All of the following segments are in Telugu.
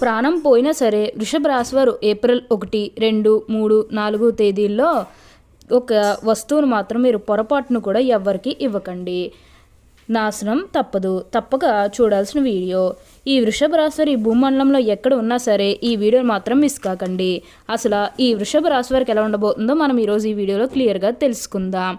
ప్రాణం పోయినా సరే వృషభ రాశి వారు ఏప్రిల్ ఒకటి రెండు మూడు నాలుగు తేదీల్లో ఒక వస్తువును మాత్రం మీరు పొరపాటును కూడా ఎవ్వరికి ఇవ్వకండి. నాశనం తప్పదు. తప్పక చూడాల్సిన వీడియో. ఈ వృషభ రాశి వారి భూమండలంలో ఎక్కడ ఉన్నా సరే ఈ వీడియో మాత్రం మిస్ కాకండి. అసలు ఈ వృషభ రాశి వారికి ఎలా ఉండబోతుందో మనం ఈరోజు ఈ వీడియోలో క్లియర్గా తెలుసుకుందాం.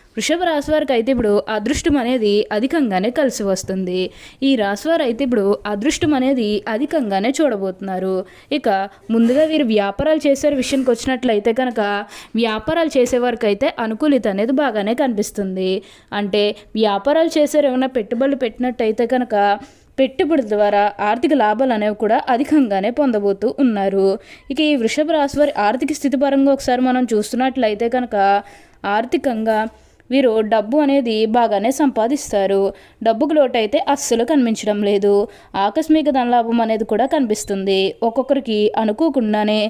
వృషభ రాశి వారికి అయితే ఇప్పుడు అదృష్టం అనేది అధికంగానే కలిసి వస్తుంది. ఈ రాశి వారు అయితే ఇప్పుడు అదృష్టం అనేది అధికంగానే చూడబోతున్నారు. ఇక ముందుగా వీరు వ్యాపారాలు చేసే విషయానికి వచ్చినట్లయితే కనుక వ్యాపారాలు చేసేవారికి అయితే అనుకూలిత అనేది బాగానే కనిపిస్తుంది. అంటే వ్యాపారాలు చేసే ఏమైనా పెట్టుబడులు పెట్టినట్టయితే కనుక పెట్టుబడి ద్వారా ఆర్థిక లాభాలు అనేవి కూడా అధికంగానే పొందబోతూ ఉన్నారు. ఇక ఈ వృషభ రాశి వారి ఆర్థిక స్థితి పరంగా ఒకసారి మనం చూస్తున్నట్లయితే కనుక ఆర్థికంగా వీరు డబ్బు అనేది బాగానే సంపాదిస్తారు. డబ్బుకు లోటైతే అస్సలు కనిపించడం లేదు. ఆకస్మిక ధనలాభం అనేది కూడా కనిపిస్తుంది. ఒక్కొక్కరికి అనుకోకుండానే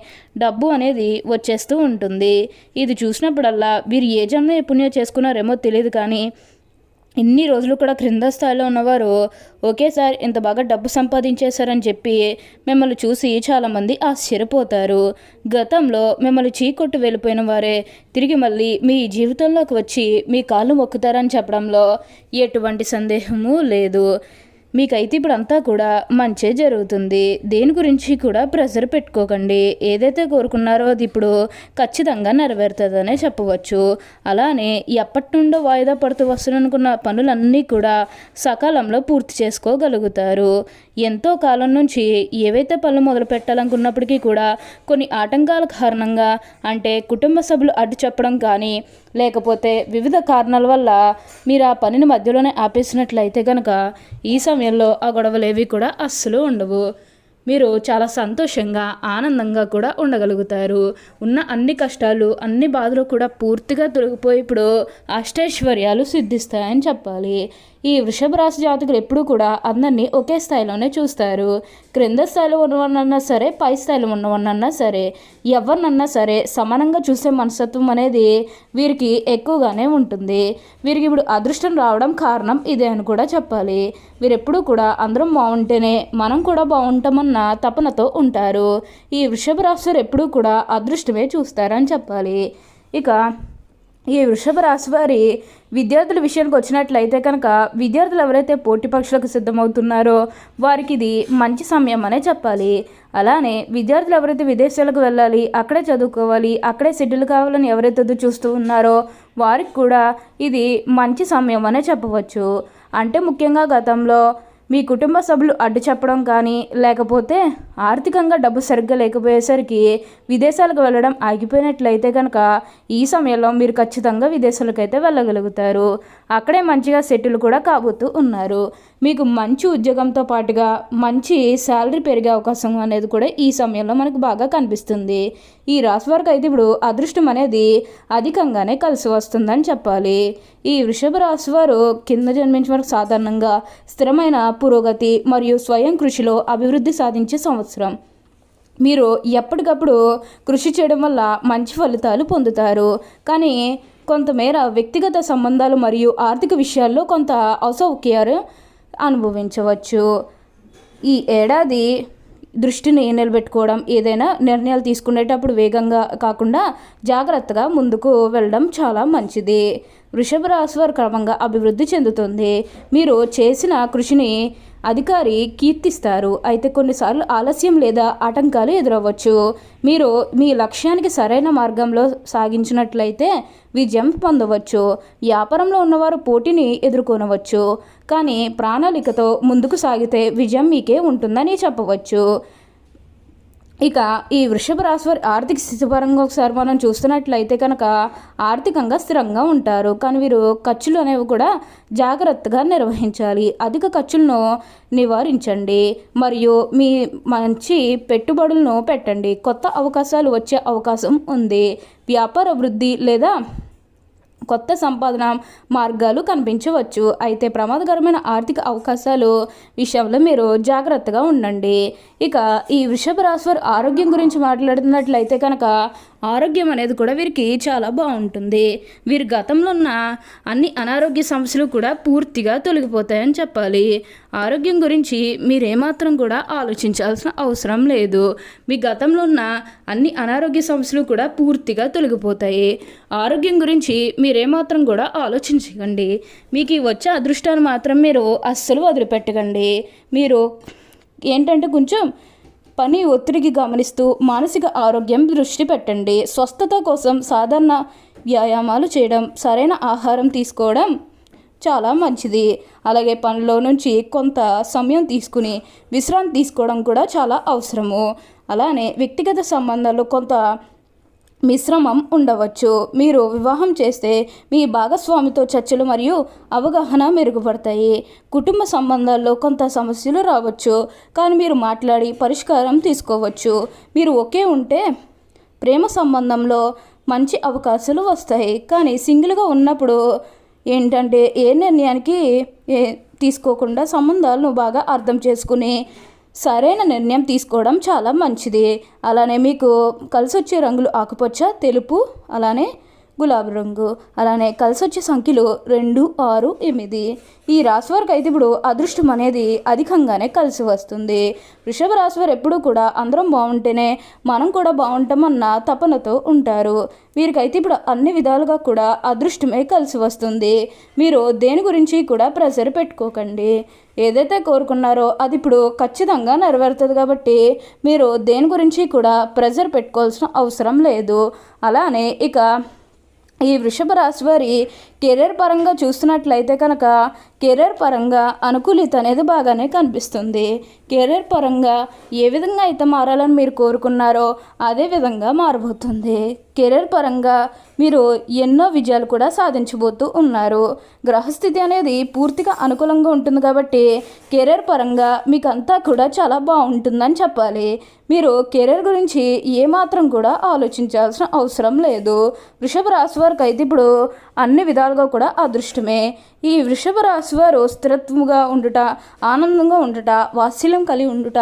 డబ్బు అనేది వచ్చేస్తూ ఉంటుంది. ఇది చూసినప్పుడల్లా వీరు ఏ జన్మ పుణ్యం చేసుకున్నారేమో తెలియదు కానీ ఇన్ని రోజులు కూడా క్రింద స్థాయిలో ఉన్నవారు ఒకేసారి ఇంత బాగా డబ్బు సంపాదించేశారని చెప్పి మిమ్మల్ని చూసి చాలామంది ఆశ్చర్యపోతారు. గతంలో మిమ్మల్ని చీకొట్టు వెళ్ళిపోయిన వారే తిరిగి మళ్ళీ మీ జీవితంలోకి వచ్చి మీ కాళ్ళు మొక్కుతారని చెప్పడంలో ఎటువంటి సందేహము లేదు. మీకైతే ఇప్పుడు అంతా కూడా మంచే జరుగుతుంది. దేని గురించి కూడా ప్రెషర్ పెట్టుకోకండి. ఏదైతే కోరుకున్నారో అది ఇప్పుడు ఖచ్చితంగా నెరవేరుతుందనే చెప్పవచ్చు. అలానే ఎప్పటి నుండో వాయిదా పడుతూ వస్తున్ననుకున్న పనులన్నీ కూడా సకాలంలో పూర్తి చేసుకోగలుగుతారు. ఎంతో కాలం నుంచి ఏవైతే పనులు మొదలు పెట్టాలనుకున్నప్పటికీ కూడా కొన్ని ఆటంకాల కారణంగా అంటే కుటుంబ సభ్యులు అడ్డు చెప్పడం కానీ లేకపోతే వివిధ కారణాల వల్ల మీరు ఆ పనిని మధ్యలోనే ఆపేసినట్లయితే కనుక ఈ సమయంలో ఆ గొడవలేవి కూడా అస్సలు ఉండవు. మీరు చాలా సంతోషంగా ఆనందంగా కూడా ఉండగలుగుతారు. ఉన్న అన్ని కష్టాలు అన్ని బాధలు కూడా పూర్తిగా తొలగిపోయి ఇప్పుడు అష్టైశ్వర్యాలు సిద్ధిస్తాయని చెప్పాలి. ఈ వృషభ రాశి జాతకులు ఎప్పుడూ కూడా అందరినీ ఒకే స్థాయిలోనే చూస్తారు. క్రింద స్థాయిలో ఉన్నవన్నన్నా సరే పై స్థాయిలో ఉన్నవన్నన్నా సరే ఎవరినన్నా సరే సమానంగా చూసే మనస్తత్వం అనేది వీరికి ఎక్కువగానే ఉంటుంది. వీరికి ఇప్పుడు అదృష్టం రావడం కారణం ఇదే అని కూడా చెప్పాలి. వీరెప్పుడూ కూడా అందరం బాగుంటేనే మనం కూడా బాగుంటామన్న తపనతో ఉంటారు. ఈ వృషభ రాశి ఎప్పుడూ కూడా అదృష్టమే చూస్తారని చెప్పాలి. ఇక ఈ వృషభ రాశి వారి విద్యార్థుల విషయానికి వచ్చినట్లయితే కనుక విద్యార్థులు ఎవరైతే పోటీ పక్షులకు సిద్ధమవుతున్నారో వారికి ఇది మంచి సమయం అనే చెప్పాలి. అలానే విద్యార్థులు ఎవరైతే విదేశాలకు వెళ్ళాలి అక్కడే చదువుకోవాలి అక్కడే సెటిల్ కావాలని ఎవరైతే చూస్తూ ఉన్నారో వారికి కూడా ఇది మంచి సమయం అనే చెప్పవచ్చు. అంటే ముఖ్యంగా గతంలో మీ కుటుంబ సభ్యులు అడ్డు చెప్పడం కానీ లేకపోతే ఆర్థికంగా డబ్బు సరిగ్గా లేకపోయేసరికి విదేశాలకు వెళ్ళడం ఆగిపోయినట్లయితే కనుక ఈ సమయంలో మీరు ఖచ్చితంగా విదేశాలకైతే వెళ్ళగలుగుతారు. అక్కడే మంచిగా సెటిల్ కూడా కాబోతూ ఉన్నారు. మీకు మంచి ఉద్యోగంతో పాటుగా మంచి శాలరీ పెరిగే అవకాశం అనేది కూడా ఈ సమయంలో మనకు బాగా కనిపిస్తుంది. ఈ రాశి వారికి అయితే ఇప్పుడు అదృష్టం అనేది అధికంగానే కలిసి వస్తుందని చెప్పాలి. ఈ వృషభ రాశి వారు కింద జన్మించిన వారికి సాధారణంగా స్థిరమైన పురోగతి మరియు స్వయం కృషిలో అభివృద్ధి సాధించే సంవత్సరం. మీరు ఎప్పటికప్పుడు కృషి చేయడం వల్ల మంచి ఫలితాలు పొందుతారు. కానీ కొంతమేర వ్యక్తిగత సంబంధాలు మరియు ఆర్థిక విషయాల్లో కొంత అసౌక్యాలు అనుభవించవచ్చు. ఈ ఏడాది దృష్టిని నిలబెట్టుకోవడం ఏదైనా నిర్ణయాలు తీసుకునేటప్పుడు వేగంగా కాకుండా జాగ్రత్తగా ముందుకు వెళ్ళడం చాలా మంచిది. వృషభ రాశి వారు క్రమంగా అభివృద్ధి చెందుతుంది. మీరు చేసిన కృషిని అధికారి కీర్తిస్తారు. అయితే కొన్నిసార్లు ఆలస్యం లేదా ఆటంకాలు ఎదురవ్వచ్చు. మీరు మీ లక్ష్యానికి సరైన మార్గంలో సాగించినట్లయితే విజయం పొందవచ్చు. వ్యాపారంలో ఉన్నవారు పోటీని ఎదుర్కొనవచ్చు. కానీ ప్రణాళికతో ముందుకు సాగితే విజయం మీకే ఉంటుందని చెప్పవచ్చు. ఇక ఈ వృషభ రాశి వారి ఆర్థిక స్థితి పరంగా ఒకసారి మనం చూస్తున్నట్లయితే కనుక ఆర్థికంగా స్థిరంగా ఉంటారు. కానీ వీరు ఖర్చులు అనేవి కూడా జాగ్రత్తగా నిర్వహించాలి. అధిక ఖర్చులను నివారించండి. మరియు మీ మంచి పెట్టుబడులను పెట్టండి. కొత్త అవకాశాలు వచ్చే అవకాశం ఉంది. వ్యాపార వృద్ధి లేదా కొత్త సంపాదన మార్గాలు కనిపించవచ్చు. అయితే ప్రమాదకరమైన ఆర్థిక అవకాశాలు విషయంలో మీరు జాగ్రత్తగా ఉండండి. ఇక ఈ వృషభ రాశివారు ఆరోగ్యం గురించి మాట్లాడుతున్నట్లయితే కనుక ఆరోగ్యం అనేది కూడా వీరికి చాలా బాగుంటుంది. వీరి గతంలో ఉన్న అన్ని అనారోగ్య సమస్యలు కూడా పూర్తిగా తొలగిపోతాయని చెప్పాలి. ఆరోగ్యం గురించి మీరేమాత్రం కూడా ఆలోచించాల్సిన అవసరం లేదు. మీ గతంలో ఉన్న అన్ని అనారోగ్య సమస్యలు కూడా పూర్తిగా తొలగిపోతాయి. ఆరోగ్యం గురించి మీరేమాత్రం కూడా ఆలోచించకండి. మీకు ఈ వచ్చే అదృష్టాన్ని మాత్రం మీరు అస్సలు వదిలిపెట్టకండి. మీరు ఏంటంటే కొంచెం పని ఒత్తిడికి గమనిస్తూ మానసిక ఆరోగ్యం దృష్టి పెట్టండి. స్వస్థత కోసం సాధారణ వ్యాయామాలు చేయడం సరైన ఆహారం తీసుకోవడం చాలా మంచిది. అలాగే పనిలో నుంచి కొంత సమయం తీసుకుని విశ్రాంతి తీసుకోవడం కూడా చాలా అవసరము. అలానే వ్యక్తిగత సంబంధాలు కొంత మిశ్రమం ఉండవచ్చు. మీరు వివాహం చేస్తే మీ భాగస్వామితో చర్చలు మరియు అవగాహన మెరుగుపడతాయి. కుటుంబ సంబంధాల్లో కొంత సమస్యలు రావచ్చు కానీ మీరు మాట్లాడి పరిష్కారం తీసుకోవచ్చు. మీరు ఒకే ఉంటే ప్రేమ సంబంధంలో మంచి అవకాశాలు వస్తాయి. కానీ సింగిల్గా ఉన్నప్పుడు ఏంటంటే ఏ నిర్ణయానికి ఏ తీసుకోకుండా సంబంధాలను బాగా అర్థం చేసుకుని సరైన నిర్ణయం తీసుకోవడం చాలా మంచిది. అలానే మీకు కలిసి వచ్చే రంగులు ఆకుపచ్చ తెలుపు అలానే గులాబీ రంగు అలానే కలిసి వచ్చే సంఖ్యలు రెండు ఆరు ఎనిమిది. ఈ రాశి వారికి అయితే ఇప్పుడు అదృష్టం అనేది అధికంగానే కలిసి వస్తుంది. వృషభ రాశి వారు ఎప్పుడూ కూడా అందరం బాగుంటేనే మనం కూడా బాగుంటామన్న తపనతో ఉంటారు. వీరికైతే ఇప్పుడు అన్ని విధాలుగా కూడా అదృష్టమే కలిసి వస్తుంది. మీరు దేని గురించి కూడా ప్రెషర్ పెట్టుకోకండి. ఏదైతే కోరుకున్నారో అది ఇప్పుడు ఖచ్చితంగా నెరవేరుతుంది కాబట్టి మీరు దేని గురించి కూడా ప్రెజర్ పెట్టుకోవాల్సిన అవసరం లేదు. అలానే ఇక ఈ వృషభ రాశి వారి కెరీర్ పరంగా చూస్తున్నట్లయితే కనుక కెరీర్ పరంగా అనుకూలిత అనేది బాగానే కనిపిస్తుంది. కెరీర్ పరంగా ఏ విధంగా అయితే మారాలని మీరు కోరుకున్నారో అదే విధంగా మారబోతుంది. కెరీర్ పరంగా మీరు ఎన్నో విజయాలు కూడా సాధించబోతూ ఉన్నారు. గ్రహస్థితి అనేది పూర్తిగా అనుకూలంగా ఉంటుంది కాబట్టి కెరీర్ పరంగా మీకు అంతా కూడా చాలా బాగుంటుందని చెప్పాలి. మీరు కెరీర్ గురించి ఏమాత్రం కూడా ఆలోచించాల్సిన అవసరం లేదు. వృషభ రాశి వారికి అయితే ఇప్పుడు అన్ని విధాలుగా కూడా అదృష్టమే. ఈ వృషభ రాశి వారు స్థిరత్వముగా ఉండుట ఆనందంగా ఉండుట వాత్సల్యం కలిగి ఉండుట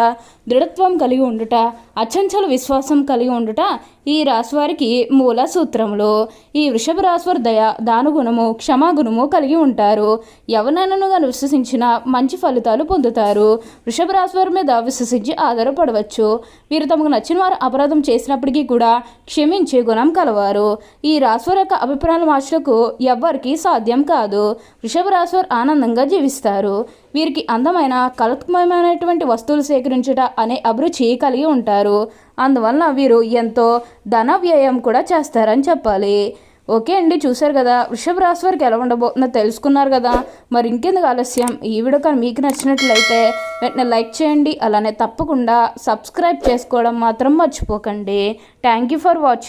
దృఢత్వం కలిగి ఉండుట అచంచల విశ్వాసం కలిగి ఉండుట ఈ రాశివారికి మూల సూత్రములు. ఈ వృషభ రాశివారు దయ దానుగుణము క్షమాగుణము కలిగి ఉంటారు. ఎవరినైనా విశ్వసించిన మంచి ఫలితాలు పొందుతారు. వృషభ రాశివారి మీద విశ్వసించి ఆధారపడవచ్చు. వీరు తమకు నచ్చిన వారు అపరాధం చేసినప్పటికీ కూడా క్షమించే గుణం కలవారు. ఈ రాశివారి యొక్క అభిప్రాయాలు మార్చడానికి ఎవ్వరికీ సాధ్యం కాదు. వృషభ రాశివారు ఆనందంగా జీవిస్తారు. వీరికి అందమైన కళాత్మకమైనటువంటి వస్తువులు సేకరించుట అనే అభిరుచి కలిగి ఉంటారు. అందువలన వీరు ఎంతో ధన వ్యయం కూడా చేస్తారని చెప్పాలి. ఓకే అండి చూశారు కదా? వృషభ రాశి వారికి ఎలా ఉండబోతుందో తెలుసుకున్నారు కదా? మరి ఇంకెందుకు ఆలస్యం? ఈ వీడియో కానీ మీకు నచ్చినట్లయితే వెంటనే లైక్ చేయండి. అలానే తప్పకుండా సబ్స్క్రైబ్ చేసుకోవడం మాత్రం మర్చిపోకండి. Thank you for watching